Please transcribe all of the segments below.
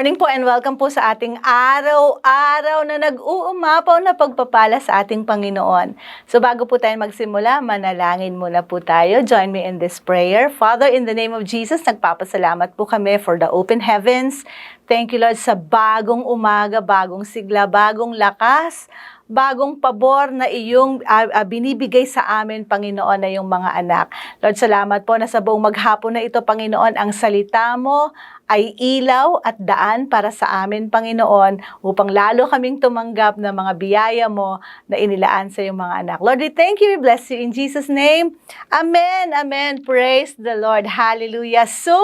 morning po and welcome po sa ating araw-araw na nag-uumapaw na pagpapala sa ating Panginoon. So bago po tayo magsimula, manalangin muna po tayo. Join me in this prayer. Father, in the name of Jesus, nagpapasalamat po kami for the open heavens. Thank you Lord sa bagong umaga, bagong sigla, bagong lakas, bagong pabor na iyong ah, ah, binibigay sa amin, Panginoon, na yung mga anak. Lord, salamat po na sa buong maghapon na ito, Panginoon, ang salita mo ay ilaw at daan para sa amin, Panginoon, upang lalo kaming tumanggap ng mga biyaya mo na inilaan sa iyong mga anak. Lord, we thank you, we bless you in Jesus' name. Amen, amen. Praise the Lord. Hallelujah. So,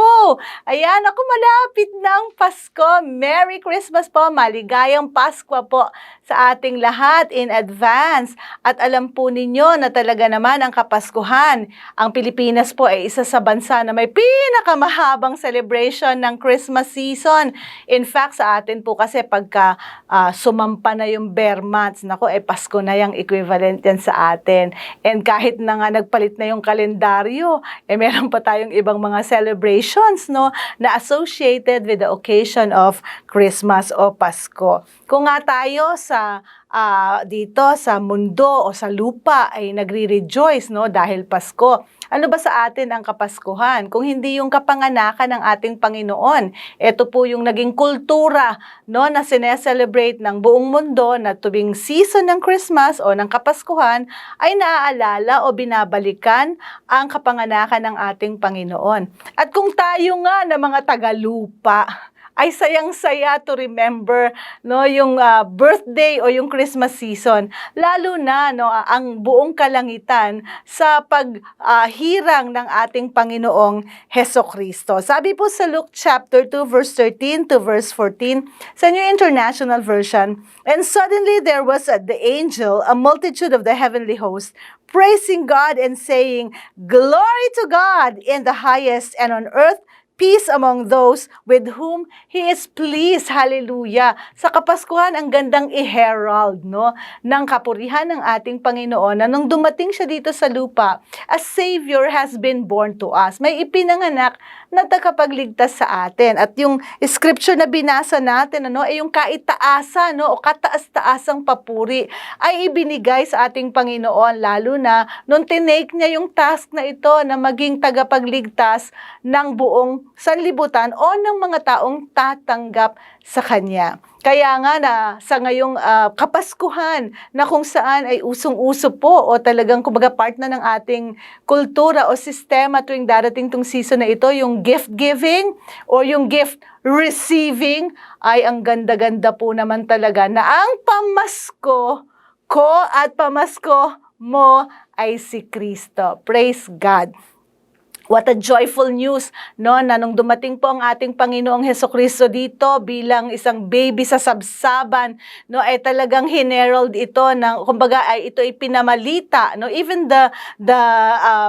ayan, ako malapit ng Pasko. Merry Christmas po. Maligayang Pasko po sa ating lahat in advance. At alam po ninyo na talaga naman ang Kapaskuhan. Ang Pilipinas po ay isa sa bansa na may pinakamahabang celebration ng Christmas season. In fact, sa atin po kasi pagka ah, sumampa na yung bear months, nako, eh Pasko na yung equivalent yan sa atin. And kahit na nga nagpalit na yung kalendaryo, eh meron pa tayong ibang mga celebrations, no, na associated with the occasion of Christmas o Pasko. Kung nga tayo sa ah, dito sa mundo o sa lupa ay nagre-rejoice no dahil Pasko. Ano ba sa atin ang Kapaskuhan? Kung hindi yung kapanganakan ng ating Panginoon, ito po yung naging kultura no na sineselebrate ng buong mundo na tuwing season ng Christmas o ng Kapaskuhan ay naaalala o binabalikan ang kapanganakan ng ating Panginoon. At kung tayo nga na mga tagalupa, ay sayang-saya to remember no yung ah, birthday o yung Christmas season lalo na no ah, ang buong kalangitan sa paghirang ng ating Panginoong Heso Kristo. Sabi po sa Luke chapter 2 verse 13 to verse 14 sa New International Version, and suddenly there was at the angel a multitude of the heavenly host praising God and saying, Glory to God in the highest and on earth peace among those with whom He is pleased. Hallelujah. Sa Kapaskuhan, ang gandang i-herald, no, ng kapurihan ng ating Panginoon na nung dumating siya dito sa lupa, a Savior has been born to us. May ipinanganak na tagapagligtas sa atin. At yung scripture na binasa natin, ano, ay yung kaitaasan, no, o kataas-taasang papuri ay ibinigay sa ating Panginoon, lalo na nung tinake niya yung task na ito na maging tagapagligtas ng buong sanlibutan o ng mga taong tatanggap sa Kanya. Kaya nga na sa ngayong ah, kapaskuhan na kung saan ay usong-uso po o talagang kumbaga part na ng ating kultura o sistema tuwing darating tong season na ito, yung gift giving o yung gift receiving ay ang ganda-ganda po naman talaga na ang pamasko ko at pamasko mo ay si Kristo. Praise God. What a joyful news, no, na nung dumating po ang ating Panginoong Heso Kristo dito bilang isang baby sa sabsaban, no, ay talagang hinerold ito ng, kumbaga ay ito ay pinamalita, no, even the, the,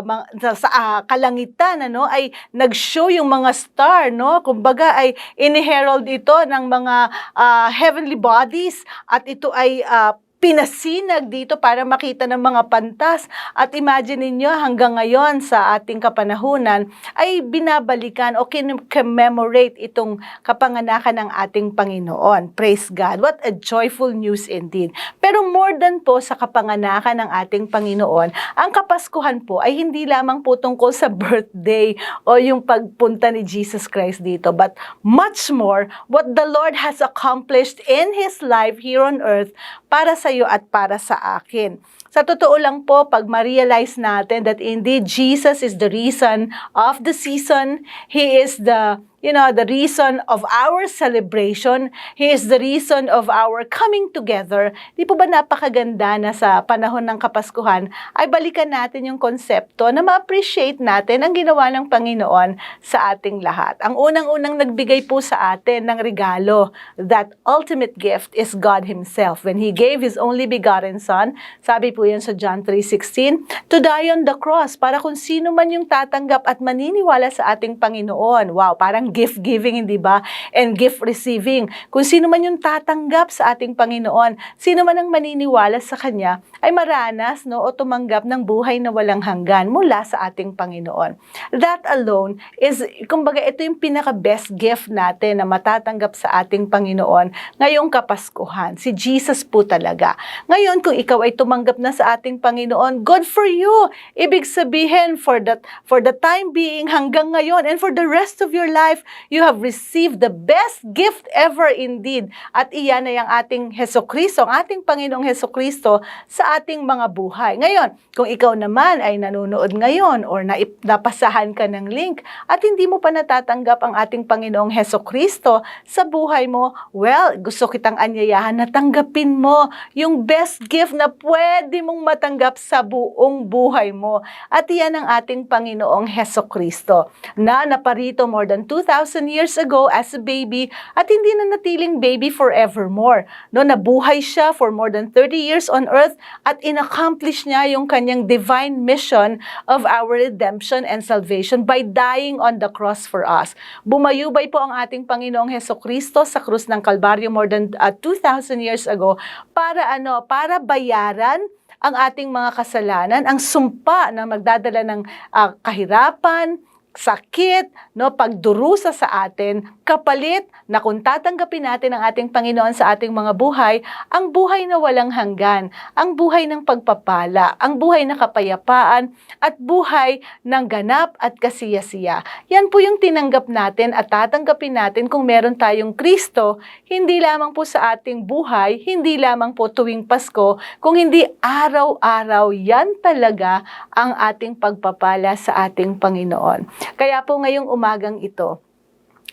mga- sa, ah, kalangitan, ano, ay nag-show yung mga star, no, kumbaga ay iniherald ito ng mga ah, heavenly bodies at ito ay ah, pinasinag dito para makita ng mga pantas. At imagine ninyo hanggang ngayon sa ating kapanahunan ay binabalikan o commemorate itong kapanganakan ng ating Panginoon. Praise God. What a joyful news indeed. Pero more than po sa kapanganakan ng ating Panginoon, ang Kapaskuhan po ay hindi lamang po tungkol sa birthday o yung pagpunta ni Jesus Christ dito, but much more what the Lord has accomplished in His life here on earth para sa at para sa akin. Sa totoo lang po, pag ma-realize natin that indeed Jesus is the reason of the season, He is the you know, the reason of our celebration. He is the reason of our coming together. Di po ba napakaganda na sa panahon ng Kapaskuhan ay balikan natin yung konsepto na ma-appreciate natin ang ginawa ng Panginoon sa ating lahat. Ang unang-unang nagbigay po sa atin ng regalo, that ultimate gift is God Himself. When He gave His only begotten Son, sabi po yan sa John 3.16, to die on the cross para kung sino man yung tatanggap at maniniwala sa ating Panginoon. Wow, parang gift giving, hindi ba? And gift receiving. Kung sino man yung tatanggap sa ating Panginoon, sino man ang maniniwala sa Kanya, ay maranas no, o tumanggap ng buhay na walang hanggan mula sa ating Panginoon. That alone is, kumbaga, ito yung pinaka-best gift natin na matatanggap sa ating Panginoon ngayong Kapaskuhan. Si Jesus po talaga. Ngayon, kung ikaw ay tumanggap na sa ating Panginoon, good for you! Ibig sabihin, for the, for the time being hanggang ngayon and for the rest of your life, you have received the best gift ever indeed. At iyan ay ang ating Heso Kristo, ang ating Panginoong Heso Kristo sa ating mga buhay. Ngayon, kung ikaw naman ay nanonood ngayon or naip- napasahan ka ng link at hindi mo pa natatanggap ang ating Panginoong Heso Kristo sa buhay mo, well, gusto kitang anyayahan na tanggapin mo yung best gift na pwede mong matanggap sa buong buhay mo. At iyan ang ating Panginoong Heso Kristo na naparito more than 2,000 years ago as a baby at hindi na natiling baby forevermore. No, nabuhay siya for more than 30 years on earth at inaccomplish niya yung kanyang divine mission of our redemption and salvation by dying on the cross for us. Bumayubay po ang ating Panginoong Heso Kristo sa krus ng Kalbaryo more than uh, 2,000 years ago para ano, para bayaran ang ating mga kasalanan, ang sumpa na magdadala ng ah, kahirapan, sakit, no, pagdurusa sa atin, kapalit na kung tatanggapin natin ang ating Panginoon sa ating mga buhay, ang buhay na walang hanggan, ang buhay ng pagpapala, ang buhay na kapayapaan, at buhay ng ganap at kasiyasiya. Yan po yung tinanggap natin at tatanggapin natin kung meron tayong Kristo, hindi lamang po sa ating buhay, hindi lamang po tuwing Pasko, kung hindi araw-araw, yan talaga ang ating pagpapala sa ating Panginoon. Kaya po ngayong umagang ito,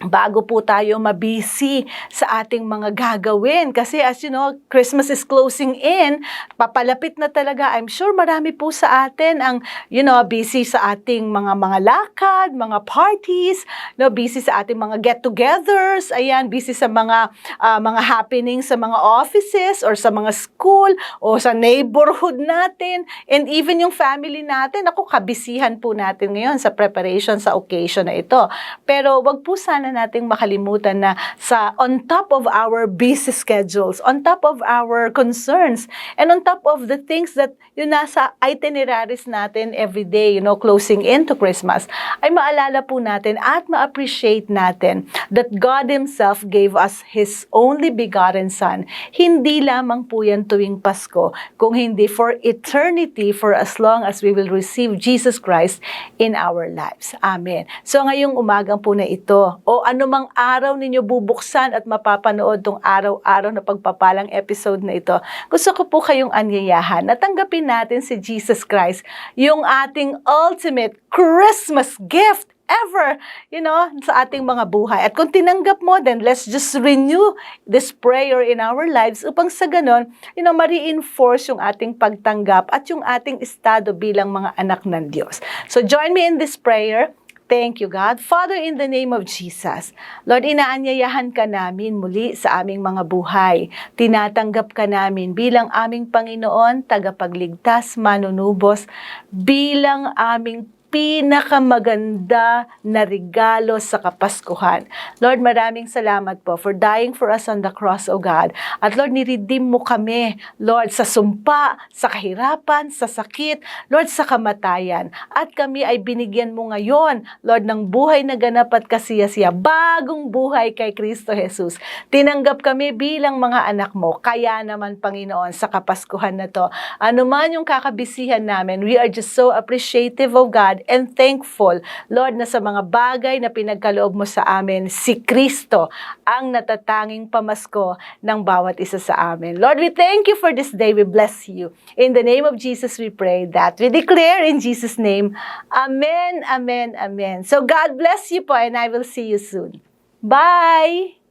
bago po tayo mabisi sa ating mga gagawin. Kasi as you know, Christmas is closing in, papalapit na talaga. I'm sure marami po sa atin ang, you know, busy sa ating mga mga lakad, mga parties, no, busy sa ating mga get-togethers, ayan, busy sa mga ah, mga happenings sa mga offices or sa mga school o sa neighborhood natin and even yung family natin. Ako, kabisihan po natin ngayon sa preparation sa occasion na ito. Pero wag po sana nating makalimutan na sa on top of our busy schedules, on top of our concerns, and on top of the things that yun nasa itineraries natin every day, you know, closing into Christmas, ay maalala po natin at ma-appreciate natin that God Himself gave us His only begotten Son. Hindi lamang po yan tuwing Pasko, kung hindi for eternity, for as long as we will receive Jesus Christ in our lives. Amen. So ngayong umagang po na ito, o anumang araw ninyo bubuksan at mapapanood tong araw-araw na pagpapalang episode na ito, gusto ko po kayong anyayahan na tanggapin natin si Jesus Christ, yung ating ultimate Christmas gift ever, you know, sa ating mga buhay. At kung tinanggap mo, then let's just renew this prayer in our lives upang sa ganon, you know, ma-reinforce yung ating pagtanggap at yung ating estado bilang mga anak ng Diyos. So join me in this prayer. Thank you, God. Father, in the name of Jesus, Lord, inaanyayahan ka namin muli sa aming mga buhay. Tinatanggap ka namin bilang aming Panginoon, tagapagligtas, manunubos, bilang aming pinakamaganda na regalo sa Kapaskuhan. Lord, maraming salamat po for dying for us on the cross, O God. At Lord, niredeem mo kami, Lord, sa sumpa, sa kahirapan, sa sakit, Lord, sa kamatayan. At kami ay binigyan mo ngayon, Lord, ng buhay na ganap at kasiyasiya, bagong buhay kay Kristo Jesus. Tinanggap kami bilang mga anak mo. Kaya naman, Panginoon, sa Kapaskuhan na to, ano man yung kakabisihan namin, we are just so appreciative of God and thankful, Lord, na sa mga bagay na pinagkaloob mo sa amin, si Kristo ang natatanging pamasko ng bawat isa sa amin. Lord, we thank you for this day. We bless you. In the name of Jesus, we pray that. We declare in Jesus' name, Amen, Amen, Amen. So God bless you po and I will see you soon. Bye!